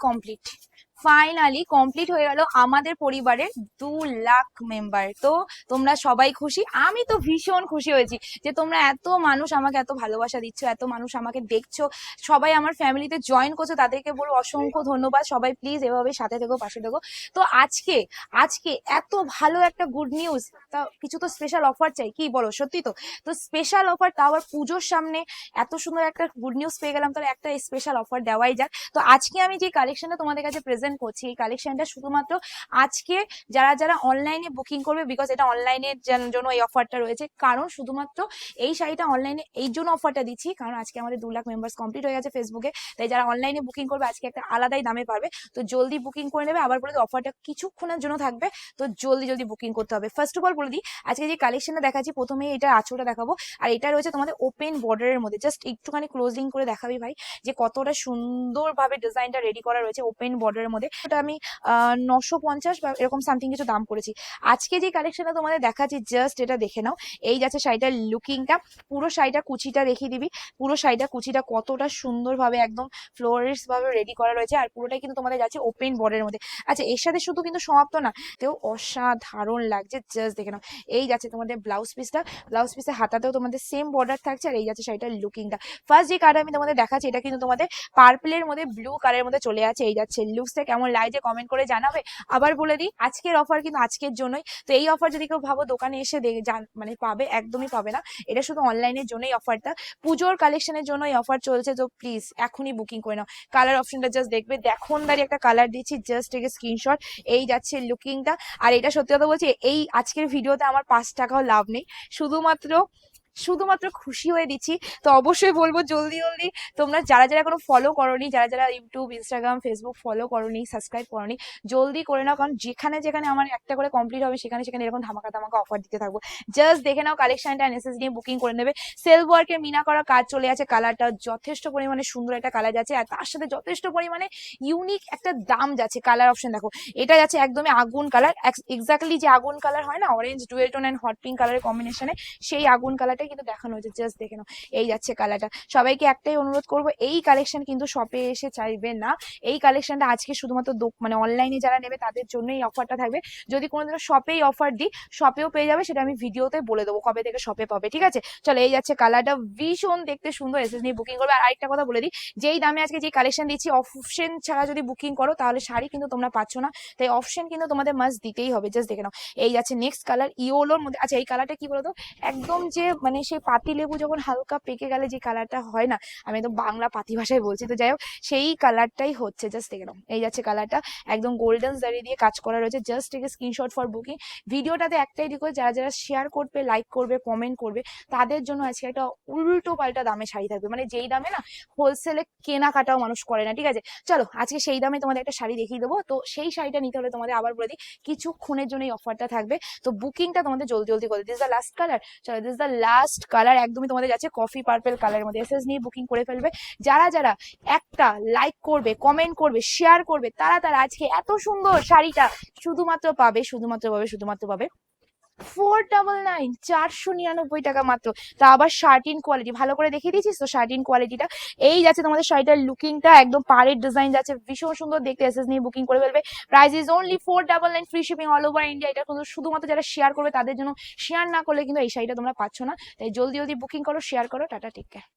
Complete finally complete হয়ে গেল আমাদের পরিবারের দু লাখ মেম্বার তো তোমরা সবাই খুশি? আমি তো ভীষণ খুশি হয়েছি যে তোমরা এত মানুষ আমাকে এত ভালোবাসা দিচ্ছ, এত মানুষ আমাকে দেখছ। সবাই আমার ফ্যামিলিতে জয়েন করছ, তাদেরকে বলব অসংখ্য ধন্যবাদ। সবাই প্লিজ এভাবে সাথে থেকো, পাশে থেকো। তো আজকে আজকে এত ভালো একটা গুড নিউজ তা কিছু তো স্পেশাল অফার চাই। কি বলো? সত্যি তো? তো স্পেশাল অফার তা আবার পুজোর সামনে এত সুন্দর একটা গুড নিউজ পেয়ে গেলাম। তাহলে একটা স্পেশাল অফার দেওয়াই যাক। তো আজকে আমি যে কালেকশনটা তোমাদের কাছে প্রেজেন্ট করছি। এই কালেকশনটা শুধুমাত্র আজকে যারা যারা অনলাইনে বুকিং করবে বিকজ এটা অনলাইনের জন্য এই অফারটা রয়েছে। কারণ শুধুমাত্র এই শাড়িটা অনলাইনে এই জন্য অফারটা দিচ্ছি। কারণ আজকে আমাদের দু লাখ মেম্বার্স কমপ্লিট হয়ে গেছে ফেসবুকে তাই যারা অনলাইনে বুকিং করবে, আজকে একটা আলাদাই দামে পাবে। তো জলদি বুকিং করে নেবে। আবার বলে অফারটা কিছুক্ষণের জন্য থাকবে। তো জলদি জলদি বুকিং করতে হবে। ফার্স্ট অফ অল বলে দিই, আজকে যে কালেকশনটা দেখাচ্ছি, প্রথমে এটা আঁচলটা দেখাবো। আর এটা রয়েছে তোমাদের ওপেন বর্ডারের মধ্যে। জাস্ট একটুখানি ক্লোজিং করে দেখাবি ভাই, যে কতটা সুন্দরভাবে ডিজাইনটা রেডি করা রয়েছে ওপেন বর্ডারের মধ্যে এটা আমি নশো পঞ্চাশ বা এরকম সামথিং কিছু দাম করেছি। আজকে যে কালেকশনটা তোমাদের দেখাচ্ছি জাস্ট এটা দেখে নাও। এই যাচ্ছে শাড়িটার লুকিংটা পুরো শাড়িটা কুচিটা রেখে দিবি। পুরো শাড়িটা কুচিটা কতটা সুন্দরভাবে একদম ফ্লোরিস ভাবে রেডি করা রয়েছে আর পুরোটাই কিন্তু তোমাদের যাচ্ছে ওপেন বর্ডারের মধ্যে। আচ্ছা এর সাথে শুধু কিন্তু সমাপ্ত না, তেও অসাধারণ লাগছে জাস্ট দেখে নাও। এই যাচ্ছে তোমাদের ব্লাউজ পিসটা ব্লাউজ পিসের হাতাতেও তোমাদের সেম বর্ডার থাকছে আর এই যাচ্ছে শাড়িটার লুকিংটা ফার্স্ট যে কালার আমি তোমাদের দেখাচ্ছি, এটা কিন্তু তোমাদের পার্পলের মধ্যে ব্লু কালারের মধ্যে চলে আছে। এই যাচ্ছে লুকসটা কেমন লাগছে কমেন্ট করে জানাবে। আবার বলে দিই, আজকের অফার কিন্তু আজকের জন্যই। তো এই অফার যদি কেউ ভাবো দোকানে এসে মানে পাবে, একদমই পাবে না। এটা শুধু অনলাইনের জন্যই অফারটা পুজোর কালেকশনের জন্য এই অফার চলছে, তো প্লিজ এখনই বুকিং করে নাও। কালার অপশনটা জাস্ট দেখবে। দেখুন দাঁড়িয়ে একটা কালার দিচ্ছি জাস্ট থেকে স্ক্রিনশট এই যাচ্ছে লুকিংটা আর এটা সত্যি কথা বলছি, এই আজকের ভিডিওতে আমার পাঁচ টাকাও লাভ নেই। শুধুমাত্র শুধুমাত্র খুশি হয়ে দিচ্ছি। তো অবশ্যই বলব জলদি জলদি তোমরা যারা যারা কোনো ফলো করনি, যারা যারা ইউটিউব ইনস্টাগ্রাম ফেসবুক ফলো করনি সাবস্ক্রাইব করনি, জলদি করে নাও। কারণ যেখানে যেখানে আমার একটা করে কমপ্লিট হবে, সেখানে সেখানে এরকম ধামাকা ধামাকা অফার দিতে থাকব। জাস্ট দেখে নাও কালেকশনটা এনএসএস নিয়ে বুকিং করে নেবে। সেলফ ওয়ার্কের মিনা করা কাজ চলে আছে কালারটা যথেষ্ট পরিমাণে সুন্দর একটা কালার যাচ্ছে আর তার সাথে যথেষ্ট পরিমাণে ইউনিক একটা দাম যাচ্ছে। কালার অপশন দেখো, এটা যাচ্ছে একদমই আগুন কালার এক্স্যাক্টলি যে আগুন কালার হয় না orange dual tone and hot pink কালারের কম্বিনেশনে সেই আগুন কালারটা কিন্তু দেখানো হয়েছে জাস্ট দেখে নাও, এই যাচ্ছে কালারটা সবাইকে একটাই অনুরোধ করব, এই কালেকশন কিন্তু শপে এসে চাইবে না। এই কালেকশনটা আজকে শুধুমাত্র মানে অনলাইনে যারা নেবে, তাদের জন্য এই অফারটা থাকবে। যদি কোনোদিনও শপেই অফার দিই শপেও পেয়ে যাবে, সেটা আমি ভিডিওতে বলে দেবো কবে থেকে শপে পাবে, ঠিক আছে? চলো, এই যাচ্ছে কালারটা ভীষণ দেখতে সুন্দর এসএস নিয়ে বুকিং করবে। আর আরেকটা কথা বলে দিই, যেই দামে আজকে যে কালেকশন দিচ্ছি অপশন ছাড়া যদি বুকিং করো, তাহলে শাড়ি কিন্তু তোমরা পাচ্ছ না। তাই অপশন কিন্তু তোমাদের মাস্ট দিতেই হবে জাস্ট দেখে নাও। এই যাচ্ছে নেক্সট কালার ইয়োলোর মধ্যে আচ্ছা এই কালারটা কি বলতো? একদম যে মানে সেই পাতি লেবু যখন হালকা পেকে গেলে যে কালারটা হয় না, আমি তো বাংলা পাতি ভাষায় বলছি, তো যাই হোক, সেই কালারটাই হচ্ছে জাস্ট দেখে নাও, এই যাচ্ছে কালারটা, একদম গোল্ডেন জারি দিয়ে কাজ করা রয়েছে জাস্ট থেকে স্ক্রিনশট ফর বুকিং ভিডিওটাতে একটাই রিকোয়েস্ট যারা যারা শেয়ার করবে লাইক করবে কমেন্ট করবে, তাদের জন্য আজকে একটা উল্টো পাল্টা দামে শাড়ি থাকবে মানে যেই দামে না হোলসেলে কেনাকাটাও মানুষ করে না, ঠিক আছে? চলো, আজকে সেই দামে তোমাদের একটা শাড়ি দেখিয়ে দেবো, তো সেই শাড়িটা নিতে হলে তোমাদের আবার বলে দিই, কিছুক্ষণের জন্য এই অফারটা থাকবে, তো বুকিংটা তোমাদের জলদি জলদি করে দিস দ্য লাস্ট কালার চলো দিস দ্য লাস্ট কালার একদমই তোমাদের যাচ্ছে কফি পার্পেল কালারের মধ্যে এসএস নিয়ে বুকিং করে ফেলবে। যারা যারা একটা লাইক করবে কমেন্ট করবে শেয়ার করবে, তারা তারা আজকে এত সুন্দর শাড়িটা শুধুমাত্র পাবে শুধুমাত্র পাবে শুধুমাত্র পাবে ফোর ডাবল নাইন চারশো নিরানব্বই টাকা মাত্র। তা আবার শার্টিন কোয়ালিটি ভালো করে দেখিয়ে দিয়েছিস তো শার্টিন কোয়ালিটিটা এই যাচ্ছে তোমাদের শাড়িটার লুকিংটা একদম পাড়ের ডিজাইন যাচ্ছে, ভীষণ সুন্দর দেখতে এসএস নিয়ে বুকিং করে ফেলবে। Price is only four double nine free shipping all over India এটা কিন্তু শুধুমাত্র যারা শেয়ার করবে তাদের জন্য শেয়ার না করলে কিন্তু এই শাড়িটা তোমরা পাচ্ছ না। তাই জলদি জলদি বুকিং করো শেয়ার করো, টাটা টেক কেয়ার